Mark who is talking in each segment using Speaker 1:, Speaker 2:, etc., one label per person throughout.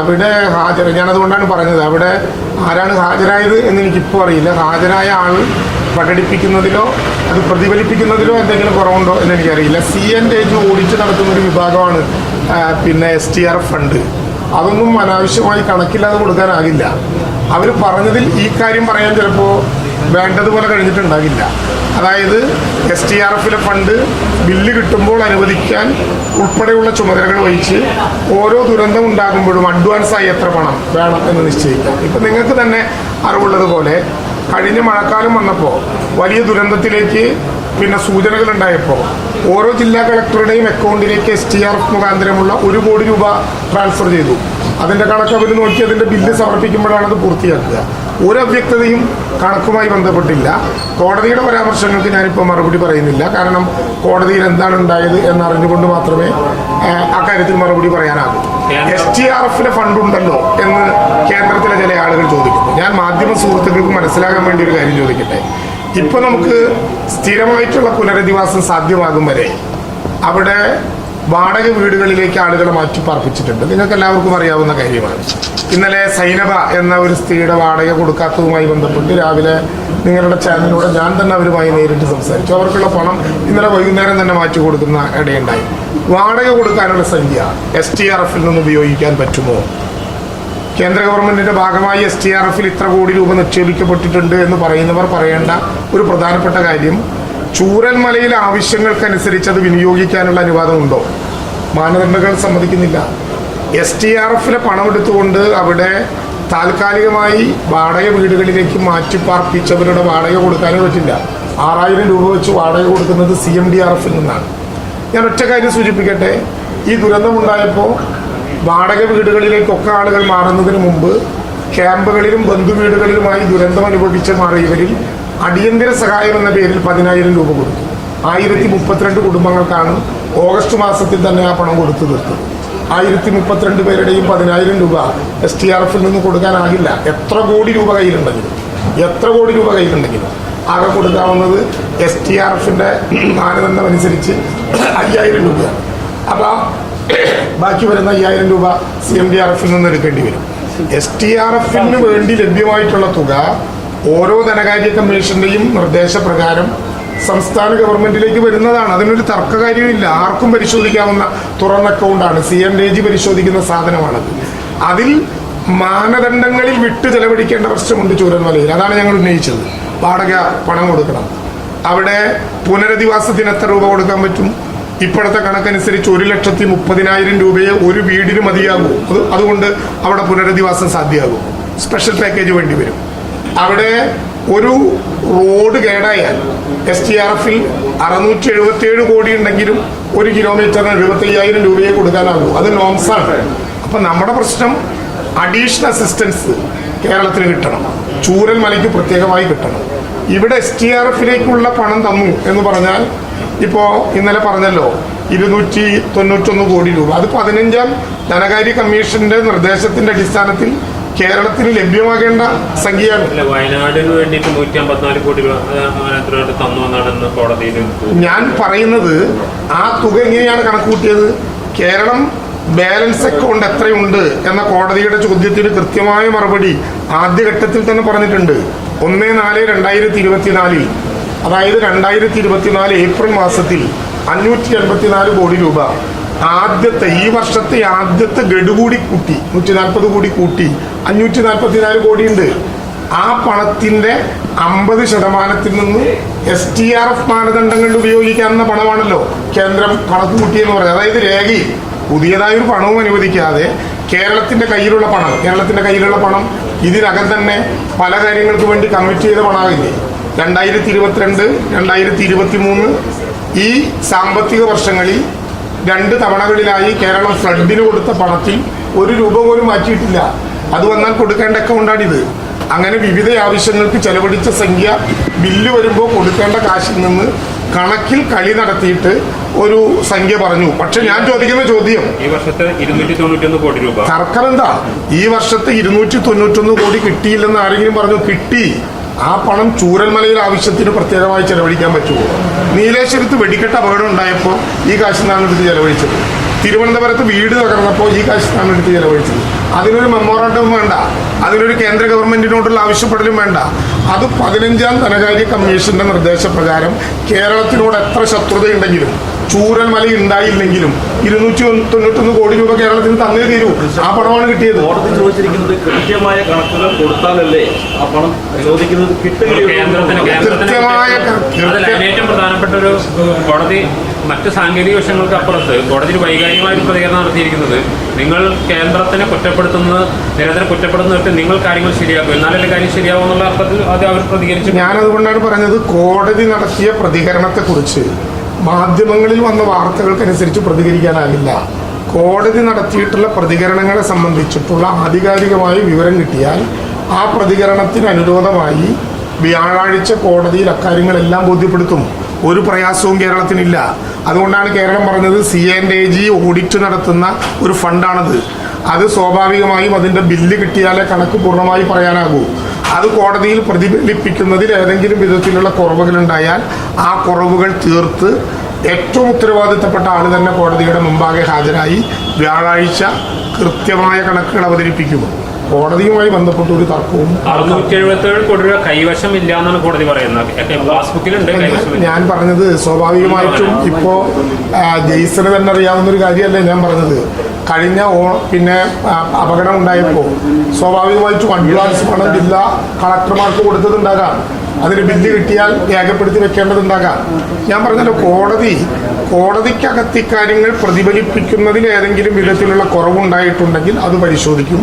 Speaker 1: അവിടെ ഹാജർ ഞാനതുകൊണ്ടാണ് പറഞ്ഞത്. അവിടെ ആരാണ് ഹാജരായത് എന്ന് എനിക്കിപ്പോൾ അറിയില്ല. ഹാജരായ ആൾ പ്രകടിപ്പിക്കുന്നതിലോ അത് പ്രതിഫലിപ്പിക്കുന്നതിലോ എന്തെങ്കിലും കുറവുണ്ടോ എന്ന് എനിക്കറിയില്ല. സി എൻ ഡേജ് ഓടിച്ച് നടത്തുന്ന ഒരു വിഭാഗമാണ് പിന്നെ എസ് ടി ആർ ഫണ്ട്. അതൊന്നും അനാവശ്യമായി കണക്കില്ലാതെ കൊടുക്കാനാകില്ല. അവർ പറഞ്ഞതിൽ ഈ കാര്യം പറയാൻ ചിലപ്പോൾ വേണ്ടതുപോലെ കഴിഞ്ഞിട്ടുണ്ടാകില്ല. അതായത് എസ് ടി ആർ എഫിലെ ഫണ്ട് ബില്ല് കിട്ടുമ്പോൾ അനുവദിക്കാൻ ഉൾപ്പെടെയുള്ള ചുമതലകൾ വഹിച്ച് ഓരോ ദുരന്തം ഉണ്ടാകുമ്പോഴും അഡ്വാൻസായി എത്ര പണം വേണം എന്ന് നിശ്ചയിക്കാം. ഇപ്പം നിങ്ങൾക്ക് തന്നെ അറിവുള്ളതുപോലെ കഴിഞ്ഞ മഴക്കാലം വന്നപ്പോൾ വലിയ ദുരന്തത്തിലേക്ക് പിന്നെ സൂചനകൾ ഉണ്ടായപ്പോൾ ഓരോ ജില്ലാ കളക്ടറുടെയും അക്കൗണ്ടിലേക്ക് എസ് ടി ആർ എഫ് മുഖാന്തരമുള്ള ഒരു കോടി രൂപ ട്രാൻസ്ഫർ ചെയ്തു. അതിന്റെ കണക്ക് അവർ നോക്കി അതിന്റെ ബില്ല് സമർപ്പിക്കുമ്പോഴാണ് അത് പൂർത്തിയാക്കുക. ഒരു അവ്യക്തതയും കണക്കുമായി ബന്ധപ്പെട്ടില്ല. കോടതിയുടെ പരാമർശങ്ങൾക്ക് ഞാനിപ്പോൾ മറുപടി പറയുന്നില്ല. കാരണം കോടതിയിൽ എന്താണ് ഉണ്ടായത് എന്നറിഞ്ഞുകൊണ്ട് മാത്രമേ അക്കാര്യത്തിൽ മറുപടി പറയാനാകൂ. എസ് ടി ആർ എഫിലെ ഫണ്ട് ഉണ്ടല്ലോ എന്ന് കേന്ദ്രത്തിലെ ചില ആളുകൾ ചോദിക്കുന്നു. ഞാൻ മാധ്യമ സുഹൃത്തുക്കൾക്ക് മനസ്സിലാകാൻ വേണ്ടി ഒരു കാര്യം ചോദിക്കട്ടെ? ഇപ്പൊ നമുക്ക് സ്ഥിരമായിട്ടുള്ള പുനരധിവാസം സാധ്യമാകും വരെ അവിടെ വാടക വീടുകളിലേക്ക് ആളുകളെ മാറ്റി പാർപ്പിച്ചിട്ടുണ്ട്. നിങ്ങൾക്ക് എല്ലാവർക്കും അറിയാവുന്ന കാര്യമാണ്. ഇന്നലെ സൈനബ എന്ന ഒരു സ്ത്രീയുടെ വാടക കൊടുക്കാത്തതുമായി ബന്ധപ്പെട്ട് രാവിലെ നിങ്ങളുടെ ചാനലിലൂടെ ഞാൻ തന്നെ അവരുമായി നേരിട്ട് സംസാരിച്ചു. അവർക്കുള്ള പണം ഇന്നലെ വൈകുന്നേരം തന്നെ മാറ്റി കൊടുക്കുന്ന ഇടയുണ്ടായി. വാടക കൊടുക്കാനുള്ള സംഖ്യ എസ് ടി ആർ എഫിൽ നിന്ന് ഉപയോഗിക്കാൻ പറ്റുമോ? കേന്ദ്ര ഗവൺമെന്റിന്റെ ഭാഗമായി എസ് ടി ആർ എഫിൽ ഇത്ര കോടി രൂപ നിക്ഷേപിക്കപ്പെട്ടിട്ടുണ്ട് എന്ന് പറയുന്നവർ പറയേണ്ട ഒരു പ്രധാനപ്പെട്ട കാര്യം ചൂരൽമലയിലെ ആവശ്യങ്ങൾക്കനുസരിച്ച് അത് വിനിയോഗിക്കാനുള്ള അനുവാദമുണ്ടോ? മാനദണ്ഡങ്ങൾ സമ്മതിക്കുന്നില്ല. എസ് ടി ആർ എഫിലെ പണമെടുത്തുകൊണ്ട് അവിടെ താൽക്കാലികമായി വാടക വീടുകളിലേക്ക് മാറ്റി പാർപ്പിച്ചവരുടെ വാടക കൊടുക്കാനേ പറ്റില്ല. ആറായിരം രൂപ വെച്ച് വാടക കൊടുക്കുന്നത് സി എം ഡി ആർ എഫിൽ നിന്നാണ്. ഞാൻ ഒറ്റ കാര്യം സൂചിപ്പിക്കട്ടെ. ഈ ദുരന്തമുണ്ടായപ്പോൾ വാടക വീടുകളിലേക്കൊക്കെ ആളുകൾ മാറുന്നതിന് മുമ്പ് ക്യാമ്പുകളിലും ബന്ധുവീടുകളിലുമായി ദുരന്തം അനുഭവിച്ച മാറിയവരിൽ അടിയന്തര സഹായം എന്ന പേരിൽ പതിനായിരം രൂപ കൊടുത്തു. ആയിരത്തി മുപ്പത്തിരണ്ട് കുടുംബങ്ങൾക്കാണ് ഓഗസ്റ്റ് മാസത്തിൽ തന്നെ ആ പണം കൊടുത്തു തീർത്തത്. ആയിരത്തി മുപ്പത്തിരണ്ട് പേരുടെയും പതിനായിരം രൂപ എസ് ടി ആർ എഫിൽ നിന്ന് കൊടുക്കാനാകില്ല. എത്ര കോടി രൂപ കയ്യിലുണ്ടെങ്കിലും. എത്ര കോടി രൂപ കയ്യിലുണ്ടെങ്കിലും. ആകെ കൊടുക്കാവുന്നത് എസ് ടി ആർ എഫിന്റെ മാനദണ്ഡം അനുസരിച്ച് അയ്യായിരം രൂപയാണ്. അപ്പൊ ബാക്കി വരുന്ന അയ്യായിരം രൂപ സി എം ഡി ആർ എഫിൽ നിന്ന് എടുക്കേണ്ടി വരും. എസ് ടി ആർ എഫിന് വേണ്ടി ലഭ്യമായിട്ടുള്ള തുക ഓരോ ധനകാര്യ കമ്മീഷന്റെയും നിർദ്ദേശപ്രകാരം സംസ്ഥാന ഗവൺമെന്റിലേക്ക് വരുന്നതാണ്. അതിനൊരു തർക്കകാര്യമില്ല. ആർക്കും പരിശോധിക്കാവുന്ന തുറന്ന അക്കൗണ്ടാണ്. സി എം ഡി പരിശോധിക്കുന്ന സാധനമാണത് അതിൽ മാനദണ്ഡങ്ങളിൽ വിട്ട് ചെലവഴിക്കേണ്ട പ്രശ്നമുണ്ട് ചൂരന്മലയിൽ അതാണ് ഞങ്ങൾ ഉന്നയിച്ചത്. വാടക പണം കൊടുക്കണം. അവിടെ പുനരധിവാസത്തിന് എത്ര രൂപ കൊടുക്കാൻ പറ്റും. ഇപ്പോഴത്തെ കണക്കനുസരിച്ച് ഒരു ലക്ഷത്തി മുപ്പതിനായിരം രൂപയെ ഒരു വീടിന് മതിയാകും. അത് അതുകൊണ്ട് അവിടെ പുനരധിവാസം സാധ്യമാകും. സ്പെഷ്യൽ പാക്കേജ് വേണ്ടി വരും. അവിടെ ഒരു റോഡ് കേടായാൽ എസ് ടി ആർ എഫിൽ അറുന്നൂറ്റി എഴുപത്തി ഏഴ് കോടി ഉണ്ടെങ്കിലും ഒരു കിലോമീറ്ററിന് എഴുപത്തി അയ്യായിരം രൂപയെ കൊടുക്കാനാകൂ. അത് നോംസാണ് അപ്പൊ നമ്മുടെ പ്രശ്നം അഡീഷണൽ അസിസ്റ്റൻസ് കേരളത്തിന് കിട്ടണം. ചൂരൽ മലയ്ക്ക് പ്രത്യേകമായി കിട്ടണം. ഇവിടെ എസ് ടി ആർ എഫിലേക്കുള്ള പണം തന്നു എന്ന് പറഞ്ഞാൽ ഇപ്പോ ഇന്നലെ പറഞ്ഞല്ലോ ഇരുന്നൂറ്റി തൊണ്ണൂറ്റൊന്ന് കോടി രൂപ. അത് പതിനഞ്ചാം ധനകാര്യ കമ്മീഷന്റെ നിർദ്ദേശത്തിന്റെ അടിസ്ഥാനത്തിൽ കേരളത്തിന് ലഭ്യമാകേണ്ട സംഖ്യയാണ്.
Speaker 2: വയനാടിന് വേണ്ടിയിട്ട് നൂറ്റി അമ്പത്തിനാല് കോടി രൂപ തന്നു എന്നാണ് കോടതിയിൽ
Speaker 1: ഞാൻ പറയുന്നത് ആ തുക എങ്ങനെയാണ് കണക്കുകൂട്ടിയത്? കേരളം ബാലൻസ് അക്കൗണ്ട് എത്രയുണ്ട് എന്ന കോടതിയുടെ ചോദ്യത്തിന് കൃത്യമായ മറുപടി ആദ്യഘട്ടത്തിൽ തന്നെ പറഞ്ഞിട്ടുണ്ട്. ഒന്ന് നാല് രണ്ടായിരത്തി ഇരുപത്തിനാലിൽ. അതായത് രണ്ടായിരത്തി ഇരുപത്തിനാല് ഏപ്രിൽ മാസത്തിൽ അഞ്ഞൂറ്റി എൺപത്തിനാല് കോടി രൂപ ആദ്യത്തെ ഈ വർഷത്തെ ആദ്യത്തെ ഗഡു കൂടി കൂട്ടി നൂറ്റി നാൽപ്പത് കോടി കൂട്ടി അഞ്ഞൂറ്റി നാൽപ്പത്തിനാല് കോടി ഉണ്ട് ആ പണത്തിന്റെ അമ്പത് ശതമാനത്തിൽ നിന്ന് എസ് ടി ആർ എഫ് മാനദണ്ഡങ്ങളിൽ ഉപയോഗിക്കാവുന്ന പണമാണല്ലോ കേന്ദ്രം കണക്ക് കൂട്ടിയെന്ന് പറയുന്നത്. അതായത് രേഖയിൽ പുതിയതായ ഒരു പണവും അനുവദിക്കാതെ കേരളത്തിന്റെ കയ്യിലുള്ള പണം കേരളത്തിന്റെ കയ്യിലുള്ള പണം ഇതിനകം തന്നെ പല കാര്യങ്ങൾക്ക് വേണ്ടി കമ്മിറ്റ് ചെയ്ത പണമാകില്ലേ രണ്ടായിരത്തി ഇരുപത്തിരണ്ട് രണ്ടായിരത്തി ഇരുപത്തി മൂന്ന് ഈ സാമ്പത്തിക വർഷങ്ങളിൽ രണ്ട് തവണകളിലായി കേരളം ഫ്ലഡിന് കൊടുത്ത പണത്തിൽ ഒരു രൂപ പോലും മാറ്റിയിട്ടില്ല. അത് വന്നാൽ കൊടുക്കേണ്ട അക്കൗണ്ടാണിത്. അങ്ങനെ വിവിധ ആവശ്യങ്ങൾക്ക് ചെലവഴിച്ച സംഖ്യ ബില്ല് വരുമ്പോൾ കൊടുക്കേണ്ട കാശിൽ നിന്ന് കണക്കിൽ കളി നടത്തിയിട്ട് ഒരു സംഖ്യ പറഞ്ഞു. പക്ഷെ ഞാൻ ചോദിക്കുന്ന ചോദ്യം
Speaker 2: ഈ വർഷത്തെ ഇരുന്നൂറ്റി തൊണ്ണൂറ്റി കോടി രൂപ.
Speaker 1: തർക്കം എന്താ ഈ വർഷത്തെ ഇരുന്നൂറ്റി തൊണ്ണൂറ്റൊന്ന് കോടി കിട്ടിയില്ലെന്ന് ആരെങ്കിലും പറഞ്ഞു? കിട്ടി. ആ പണം ചൂരൽമലയിൽ ആവശ്യത്തിന് പ്രത്യേകമായി ചെലവഴിക്കാൻ പറ്റുമോ? നീലേശ്വരത്ത് വെടിക്കെട്ട് അപകടം ഉണ്ടായപ്പോൾ ഈ കാശിൽ നിന്നാണ് എടുത്ത് ചെലവഴിച്ചത്. തിരുവനന്തപുരത്ത് വീട് തകർന്നപ്പോൾ ഈ കാശിൽ നിന്നാണ് എടുത്ത് ചെലവഴിച്ചത്. അതിനൊരു മെമ്മോറാണ്ടം വേണ്ട. അതിനൊരു കേന്ദ്ര ഗവൺമെന്റിനോടുള്ള ആവശ്യപ്പെടലും വേണ്ട. അത് പതിനഞ്ചാം ധനകാര്യ കമ്മീഷന്റെ നിർദ്ദേശപ്രകാരം കേരളത്തിനോട് എത്ര ശത്രുതയുണ്ടെങ്കിലും ചൂരൽമല ഉണ്ടായില്ലെങ്കിലും ഇരുന്നൂറ്റി തൊണ്ണൂറ്റൊന്ന് കോടി രൂപ കേരളത്തിന് തന്നേ തീരൂ. ആ പണമാണ് കിട്ടിയത്.
Speaker 3: കോടതി ചോദിച്ചിരിക്കുന്നത് കൃത്യമായ കണക്കുകൾ കൊടുത്താലല്ലേ ആ പണം ചോദിക്കുന്നത്
Speaker 2: കിട്ടുകയും
Speaker 1: കൃത്യമായ
Speaker 2: ഏറ്റവും പ്രധാനപ്പെട്ട ഒരു കോടതി മറ്റ് സാങ്കേതിക വശങ്ങൾക്ക് അപ്പുറത്ത് കോടതി വൈകാരികമായ ഒരു പ്രതികരണം നടത്തിയിരിക്കുന്നത് നിങ്ങൾ കേന്ദ്രത്തിനെ കുറ്റപ്പെടുത്തുന്നത് നിരന്തരം കുറ്റപ്പെടുന്നിട്ട് നിങ്ങൾ കാര്യങ്ങൾ ശരിയാക്കും. എന്നാലല്ലേ കാര്യം ശരിയാവും എന്നുള്ള അർത്ഥത്തിൽ അത് അവർ പ്രതികരിച്ചു.
Speaker 1: ഞാനതുകൊണ്ടാണ് പറഞ്ഞത് കോടതി നടത്തിയ പ്രതികരണത്തെക്കുറിച്ച് മാധ്യമങ്ങളിൽ വന്ന വാർത്തകൾക്കനുസരിച്ച് പ്രതികരിക്കാനാകില്ല. കോടതി നടത്തിയിട്ടുള്ള പ്രതികരണങ്ങളെ സംബന്ധിച്ചിട്ടുള്ള ആധികാരികമായ വിവരം കിട്ടിയാൽ ആ പ്രതികരണത്തിന് അനുരോധമായി വ്യാഴാഴ്ച കോടതിയിൽ അക്കാര്യങ്ങളെല്ലാം ബോധ്യപ്പെടുത്തും. ഒരു പ്രയാസവും കേരളത്തിനില്ല. അതുകൊണ്ടാണ് കേരളം പറഞ്ഞത് C and A G audit നടത്തുന്ന ഒരു ഫണ്ടാണത്. അത് സ്വാഭാവികമായും അതിന്റെ ബില്ല് കിട്ടിയാലേ കണക്ക് പൂർണമായി പറയാനാകൂ. അത് കോടതിയിൽ പ്രതിഫലിപ്പിക്കുന്നതിൽ ഏതെങ്കിലും വിധത്തിലുള്ള കുറവുകൾ ഉണ്ടായാൽ ആ കുറവുകൾ തീർത്ത് ഏറ്റവും ഉത്തരവാദിത്തപ്പെട്ട ആൾ തന്നെ കോടതിയുടെ മുമ്പാകെ ഹാജരായി വ്യാഴാഴ്ച കൃത്യമായ കണക്കുകൾ അവതരിപ്പിക്കും. കോടതിയുമായി ബന്ധപ്പെട്ട ഒരു തർക്കവും
Speaker 2: അറുന്നൂറ്റി എഴുപത്തി ഏഴ് കോടി രൂപ കൈവശം ഇല്ല എന്നാണ് കോടതി പറയുന്നത്. ഒക്കെ
Speaker 1: ഞാൻ പറഞ്ഞത് സ്വാഭാവികമായിട്ടും ഇപ്പോ ജെയ്സന് തന്നെ അറിയാവുന്ന ഒരു കാര്യമല്ലേ ഞാൻ പറഞ്ഞത്. കഴിഞ്ഞ ഓ പിന്നെ അപകടം ഉണ്ടായപ്പോൾ സ്വാഭാവികമായിട്ടും അഡ്വാൻസ് പണം ജില്ലാ കളക്ടർമാർക്ക് കൊടുത്തതുണ്ടാകാം. അതിന് ബില്ല് കിട്ടിയാൽ രേഖപ്പെടുത്തി വെക്കേണ്ടതുണ്ടാകാം. ഞാൻ പറഞ്ഞല്ലോ കോടതി കോടതിക്കകത്ത് ഇക്കാര്യങ്ങൾ പ്രതിഫലിപ്പിക്കുന്നതിൽ ഏതെങ്കിലും വിധത്തിലുള്ള കുറവുണ്ടായിട്ടുണ്ടെങ്കിൽ അത് പരിശോധിക്കും.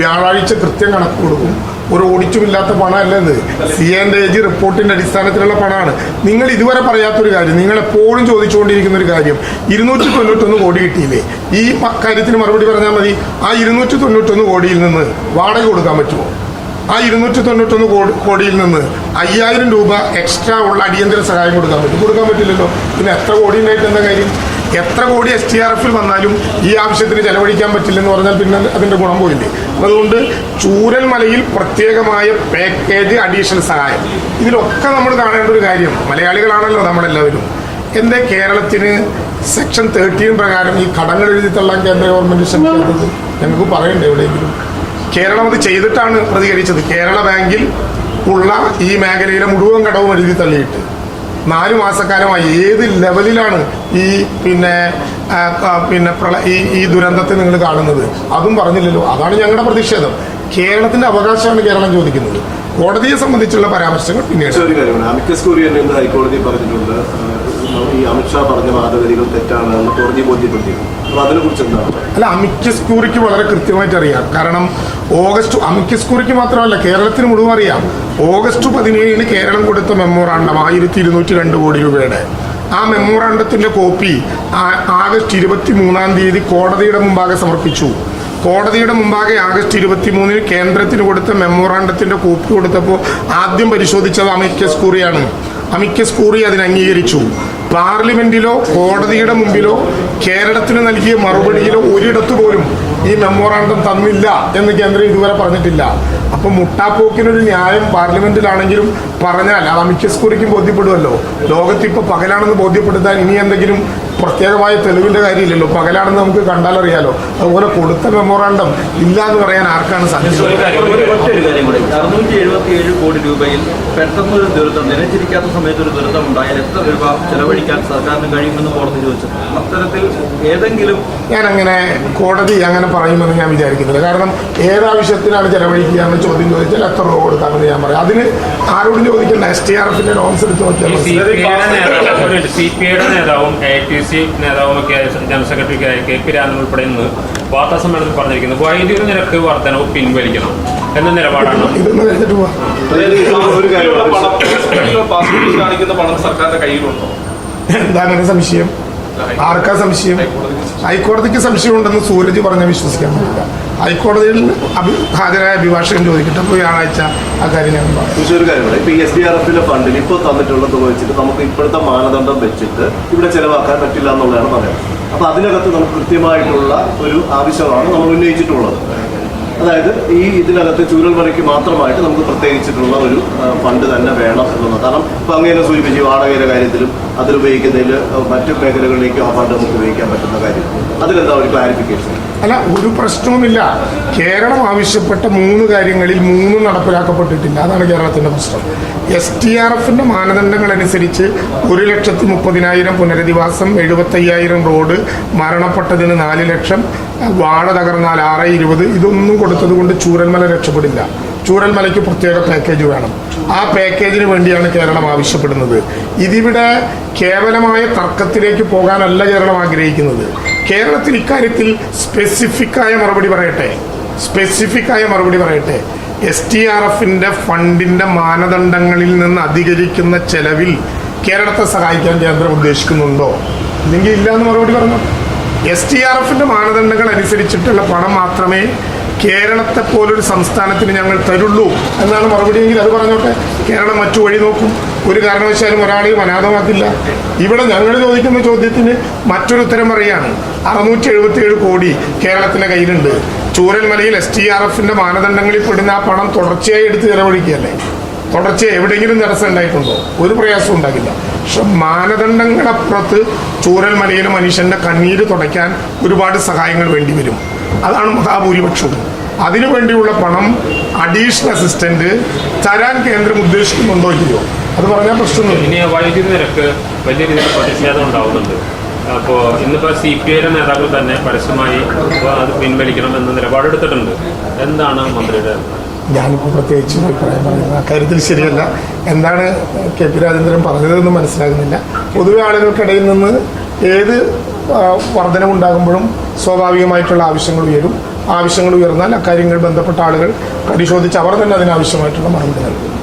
Speaker 1: വ്യാഴാഴ്ച കൃത്യം കണക്ക് കൊടുക്കും. ഒരു ഓടിച്ചുമില്ലാത്ത പണമല്ല ഇത്? സി ആൻഡ് എ ജി റിപ്പോർട്ടിന്റെ അടിസ്ഥാനത്തിലുള്ള പണമാണ്. നിങ്ങൾ ഇതുവരെ പറയാത്തൊരു കാര്യം നിങ്ങൾ എപ്പോഴും ചോദിച്ചുകൊണ്ടിരിക്കുന്ന ഒരു കാര്യം ഇരുന്നൂറ്റി തൊണ്ണൂറ്റൊന്ന് കോടി കിട്ടിയില്ലേ? ഈ കാര്യത്തിന് മറുപടി പറഞ്ഞാൽ മതി. ആ ഇരുന്നൂറ്റി തൊണ്ണൂറ്റൊന്ന് കോടിയിൽ നിന്ന് വാടക കൊടുക്കാൻ പറ്റുമോ? ആ ഇരുന്നൂറ്റി തൊണ്ണൂറ്റൊന്ന് കോടി കോടിയിൽ നിന്ന് അയ്യായിരം രൂപ എക്സ്ട്രാ ഉള്ള അടിയന്തര സഹായം കൊടുക്കാൻ പറ്റും. കൊടുക്കാൻ പറ്റില്ലല്ലോ. പിന്നെ എത്ര കോടി ഉണ്ടായിട്ട് എന്താ കാര്യം? എത്ര കോടി എസ് ടി ആർ എഫിൽ വന്നാലും ഈ ആവശ്യത്തിന് ചെലവഴിക്കാൻ പറ്റില്ലെന്ന് പറഞ്ഞാൽ പിന്നെ അതിന്റെ ഗുണം പോയില്ലേ? അതുകൊണ്ട് ചൂരൽമലയിൽ പ്രത്യേകമായ പാക്കേജ് അഡീഷണൽ സഹായം. ഇതിലൊക്കെ നമ്മൾ കാണേണ്ട ഒരു കാര്യം മലയാളികളാണല്ലോ നമ്മളെല്ലാവരും. എന്തേ കേരളത്തിന് സെക്ഷൻ തേർട്ടീൻ പ്രകാരം ഈ കടങ്ങൾ എഴുതി തള്ളാൻ കേന്ദ്ര ഗവൺമെന്റ് ശ്രമിക്കുന്നത്? ഞങ്ങൾക്ക് പറയണ്ടേ എവിടെയെങ്കിലും? കേരളം അത് ചെയ്തിട്ടാണ് പ്രതികരിച്ചത്. കേരള ബാങ്കിൽ ഉള്ള ഈ മേഖലയിലെ മുഴുവൻ കടവും എഴുതി തള്ളിയിട്ട്. നാല് മാസക്കാലമായി ഏത് ലെവലിലാണ് ഈ പിന്നെ പിന്നെ പ്രള ഈ ഈ ദുരന്തത്തെ നിങ്ങൾ കാണുന്നത്? അതും പറഞ്ഞില്ലല്ലോ. അതാണ് ഞങ്ങളുടെ പ്രതിഷേധം. കേരളത്തിന്റെ അവകാശമാണ് കേരളം ചോദിക്കുന്നത്. കോടതിയെ സംബന്ധിച്ചുള്ള പരാമർശങ്ങൾ പിന്നീട്.
Speaker 4: പക്ഷേ ഒരു കാര്യമാണ്. അമിക്കസ് കുര്യൻ എന്ന് ഹൈക്കോടതി പറഞ്ഞിട്ടുണ്ട്. ഈ അമിത്ഷാ പറഞ്ഞ വാദഗതികൾ തെറ്റാണ് എന്ന് കോടതി ബോധ്യപ്പെടുത്തിയിരുന്നു അപ്പൊ അതിനെ കുറിച്ച് എന്താണ്?
Speaker 1: അല്ല അമിക്കസ് ക്യൂറിക്ക് വളരെ കൃത്യമായിട്ട് അറിയാം കാരണം ഓഗസ്റ്റ് അമിക്കസ് കുറിക്ക് മാത്രമല്ല കേരളത്തിന് മുഴുവൻ അറിയാം. ഓഗസ്റ്റ് പതിനേഴിന് കേരളം കൊടുത്ത മെമ്മോറാണ്ടം ആയിരത്തി ഇരുന്നൂറ്റി രണ്ട് കോടി രൂപയുടെ. ആ മെമ്മോറാണ്ടത്തിന്റെ കോപ്പി ആഗസ്റ്റ് ഇരുപത്തി മൂന്നാം തീയതി കോടതിയുടെ മുമ്പാകെ സമർപ്പിച്ചു. കോടതിയുടെ മുമ്പാകെ ആഗസ്റ്റ് ഇരുപത്തി മൂന്നിന് കേന്ദ്രത്തിന് കൊടുത്ത മെമ്മോറാണ്ടത്തിന്റെ കോപ്പി കൊടുത്തപ്പോൾ ആദ്യം പരിശോധിച്ചത് അമിക്കസ് കൂറിയാണ്. അമിക്കസ് കൂറി അംഗീകരിച്ചു. പാർലമെന്റിലോ കോടതിയുടെ മുമ്പിലോ കേരളത്തിന് നൽകിയ മറുപടിയിലോ ഒരിടത്തു പോലും ഈ മെമ്മോറാണ്ടം തന്നില്ല എന്ന് കേന്ദ്രം ഇതുവരെ പറഞ്ഞിട്ടില്ല. അപ്പൊ മുട്ടാപ്പോക്കിനൊരു ന്യായം പാർലമെന്റിലാണെങ്കിലും പറഞ്ഞാൽ അത് അമിക്കസ് കുറിക്കും ബോധ്യപ്പെടുമല്ലോ. ലോകത്ത് ഇപ്പൊ പകലാണെന്ന് ബോധ്യപ്പെടുത്താൻ ഇനി എന്തെങ്കിലും പ്രത്യേകമായ തെളിവിന്റെ കാര്യമില്ലല്ലോ. പകലാണെന്ന് നമുക്ക് കണ്ടാലറിയാലോ. അതുപോലെ കൊടുത്ത മെമ്മോറാണ്ടം ഇല്ല എന്ന് പറയാൻ ആർക്കാണ് സാധിച്ചത്
Speaker 3: കൂടി അറുന്നൂറ്റി എഴുപത്തി ഏഴ് കോടി. രൂപയിൽ പെട്ടെന്ന് ഒരു ദുരിതം നിലച്ചിരിക്കാത്ത സമയത്ത് ഒരു ദുരിതം ഉണ്ടായാൽ എത്ര രൂപ ചെലവഴിക്കാൻ സർക്കാരിന് കഴിയുമെന്ന് കോടതി ചോദിച്ചത് അത്തരത്തിൽ ഏതെങ്കിലും
Speaker 1: ഞാൻ അങ്ങനെ കോടതി അങ്ങനെ പറയുമെന്ന് ഞാൻ വിചാരിക്കുന്നില്ല. കാരണം ഏതാവശ്യത്തിനാണ് ചെലവഴിക്കുക എന്ന് ചോദ്യം ചോദിച്ചാൽ എത്ര രൂപ കൊടുക്കാമെന്ന് ഞാൻ പറയാം. അതിന് ആരോടും ചോദിക്കേണ്ട. എസ് ടി ആർ എഫിന്റെ ലോൺസ് എടുത്ത് നോക്കിയാൽ
Speaker 2: സി പി ഐയുടെ നേതാവും എ ടി സി നേതാവുമൊക്കെ ജനറൽ സെക്രട്ടറിക്കായ കെ പി രാമൻ ഉൾപ്പെടെ ഇന്ന് വാർത്താ സമ്മേളനത്തിൽ പറഞ്ഞിരിക്കുന്നത് വൈദ്യുതി നിരക്ക് വർധനവ് പിൻവലിക്കണം എന്ന നിലപാടാണ്.
Speaker 5: കാണിക്കുന്ന പണം സർക്കാരിന്റെ കയ്യിലുണ്ടോ?
Speaker 1: എന്താ അങ്ങനെ സംശയം? ആർക്കാ സംശയം? ഹൈക്കോടതിക്ക് സംശയം. ഉണ്ടെന്ന് സൂരജ് പറഞ്ഞ വിശ്വസിക്കാൻ പറ്റില്ല. ഹൈക്കോടതിയിൽ അഭി ഹാജരായ അഭിഭാഷകൻ ചോദിക്കട്ടെ. അപ്പോൾ വ്യാഴാഴ്ച ആ കാര്യം ഞാൻ പറയാം.
Speaker 4: ഒരു കാര്യം ഇപ്പൊ ഈ എസ് ഡി ആർ എഫിന്റെ ഫണ്ടിൽ ഇപ്പോൾ തന്നിട്ടുള്ള തുക വെച്ചിട്ട് നമുക്ക് ഇപ്പോഴത്തെ മാനദണ്ഡം വെച്ചിട്ട് ഇവിടെ ചെലവാക്കാൻ പറ്റില്ല എന്നുള്ളതാണ് പറയുന്നത്. അപ്പൊ അതിനകത്ത് നമുക്ക് കൃത്യമായിട്ടുള്ള ഒരു ആവശ്യമാണ് നമ്മൾ ഉന്നയിച്ചിട്ടുള്ളത്. അതായത് ഈ ഇതിനകത്ത് ചൂരൽ മണിക്ക് മാത്രമായിട്ട് നമുക്ക് പ്രത്യേകിച്ചിട്ടുള്ള ഒരു ഫണ്ട് തന്നെ വേണം എന്നുള്ളത്. കാരണം ഇപ്പം അങ്ങനെ സൂചിപ്പിച്ചു വാടകയുടെ കാര്യത്തിലും അതിൽ ഉപയോഗിക്കുന്നതിൽ മറ്റു മേഖലകളിലേക്കും ആ ഫണ്ട് നമുക്ക് ഉപയോഗിക്കാൻ പറ്റുന്ന കാര്യം. അതിലെന്താ ഒരു ക്ലാരിഫിക്കേഷൻ
Speaker 1: അല്ല ഒരു പ്രശ്നവുമില്ല. കേരളം ആവശ്യപ്പെട്ട മൂന്ന് കാര്യങ്ങളിൽ മൂന്നും നടപ്പിലാക്കപ്പെട്ടിട്ടില്ല. അതാണ് കേരളത്തിന്റെ പ്രശ്നം. എസ് ടി ആർ എഫിന്റെ മാനദണ്ഡങ്ങൾ അനുസരിച്ച് ഒരു ലക്ഷത്തി മുപ്പതിനായിരം പുനരധിവാസം എഴുപത്തയ്യായിരം റോഡ് മരണപ്പെട്ടതിന് നാല് ലക്ഷം വാഴ തകർന്നാൽ ആറ് ഇരുപത്. ഇതൊന്നും കൊടുത്തത് കൊണ്ട് ചൂരൽമല രക്ഷപ്പെടില്ല. ചൂരൽമലയ്ക്ക് പ്രത്യേക പാക്കേജ് വേണം. ആ പാക്കേജിന് വേണ്ടിയാണ് കേരളം ആവശ്യപ്പെടുന്നത്. ഇതിവിടെ കേവലമായ തർക്കത്തിലേക്ക് പോകാനല്ല കേരളം ആഗ്രഹിക്കുന്നത്. കേരളത്തിൽ ഇക്കാര്യത്തിൽ സ്പെസിഫിക്കായ മറുപടി പറയട്ടെ. സ്പെസിഫിക്കായ മറുപടി പറയട്ടെ. എസ് ടി ആർ എഫിന്റെ ഫണ്ടിന്റെ മാനദണ്ഡങ്ങളിൽ നിന്ന് അധികരിക്കുന്ന ചെലവിൽ കേരളത്തെ സഹായിക്കാൻ കേന്ദ്രം ഉദ്ദേശിക്കുന്നുണ്ടോ? ഇല്ലെങ്കിൽ ഇല്ല എന്ന് മറുപടി പറഞ്ഞു? എസ് ടി ആർ എഫിന്റെ മാനദണ്ഡങ്ങൾ അനുസരിച്ചിട്ടുള്ള പണം മാത്രമേ കേരളത്തെ പോലൊരു സംസ്ഥാനത്തിന് ഞങ്ങൾ തരുള്ളൂ എന്നാണ് മറുപടിയെങ്കിൽ അത് പറഞ്ഞോട്ടെ? കേരളം മറ്റു വഴി നോക്കും. ഒരു കാരണവശാലും ഒരാളെയും അനാഥമാക്കില്ല. ഇവിടെ ഞങ്ങൾ ചോദിക്കുന്ന ചോദ്യത്തിന് മറ്റൊരു ഉത്തരം പറയാണ് അറുന്നൂറ്റി എഴുപത്തിയേഴ് കോടി കേരളത്തിന്റെ കയ്യിലുണ്ട്. ചൂരൽമലയിൽ എസ് ടി ആർ എഫിന്റെ മാനദണ്ഡങ്ങളിൽ പെടുന്ന ആ പണം തുടർച്ചയായി എടുത്ത് ചെലവഴിക്കുകയല്ലേ? തുടർച്ചയായി എവിടെയെങ്കിലും തടസ്സം ഉണ്ടായിട്ടുണ്ടോ? ഒരു പ്രയാസവും ഉണ്ടാകില്ല. പക്ഷെ മാനദണ്ഡങ്ങളപ്പുറത്ത് ചൂരൽമലയിലെ മനുഷ്യന്റെ കണ്ണീര് തുടയ്ക്കാൻ ഒരുപാട് സഹായങ്ങൾ വേണ്ടി വരും. അതാണ് മഹാഭൂരിപക്ഷവും. അതിനു വേണ്ടിയുള്ള പണം അഡീഷണൽ അസിസ്റ്റന്റ് തരാൻ കേന്ദ്രം ഉദ്ദേശിക്കുന്നുണ്ടോ ഇല്ലയോ? അത് പറഞ്ഞാൽ പ്രശ്നമില്ല
Speaker 2: ഇനി വൈദ്യുതി നിരക്ക് വലിയ രീതിയിൽ പ്രതിഷേധം ഉണ്ടാവുന്നുണ്ട്. അപ്പോൾ ഇന്നിപ്പോൾ സി പി ഐയുടെ നേതാക്കൾ തന്നെ പരസ്യമായി അത് പിൻവലിക്കണം എന്ന നിലപാടെടുത്തിട്ടുണ്ട്. എന്താണ് മന്ത്രിയുടെ
Speaker 1: ഞാനിപ്പോൾ പ്രത്യേകിച്ച് അഭിപ്രായം പറയുന്നത് അക്കാര്യത്തിൽ ശരിയല്ല. എന്താണ് കെ പി രാജേന്ദ്രൻ പറഞ്ഞതെന്ന് മനസ്സിലാകുന്നില്ല. പൊതുവെ ആളുകൾക്കിടയിൽ നിന്ന് ഏത് വർധനമുണ്ടാകുമ്പോഴും സ്വാഭാവികമായിട്ടുള്ള ആവശ്യങ്ങൾ ഉയരും. ആവശ്യങ്ങൾ ഉയർന്നാൽ അക്കാര്യങ്ങൾ ബന്ധപ്പെട്ട ആളുകൾ പരിശോധിച്ച് അവർ തന്നെ അതിനാവശ്യമായിട്ടുള്ള മറുപടി നൽകും.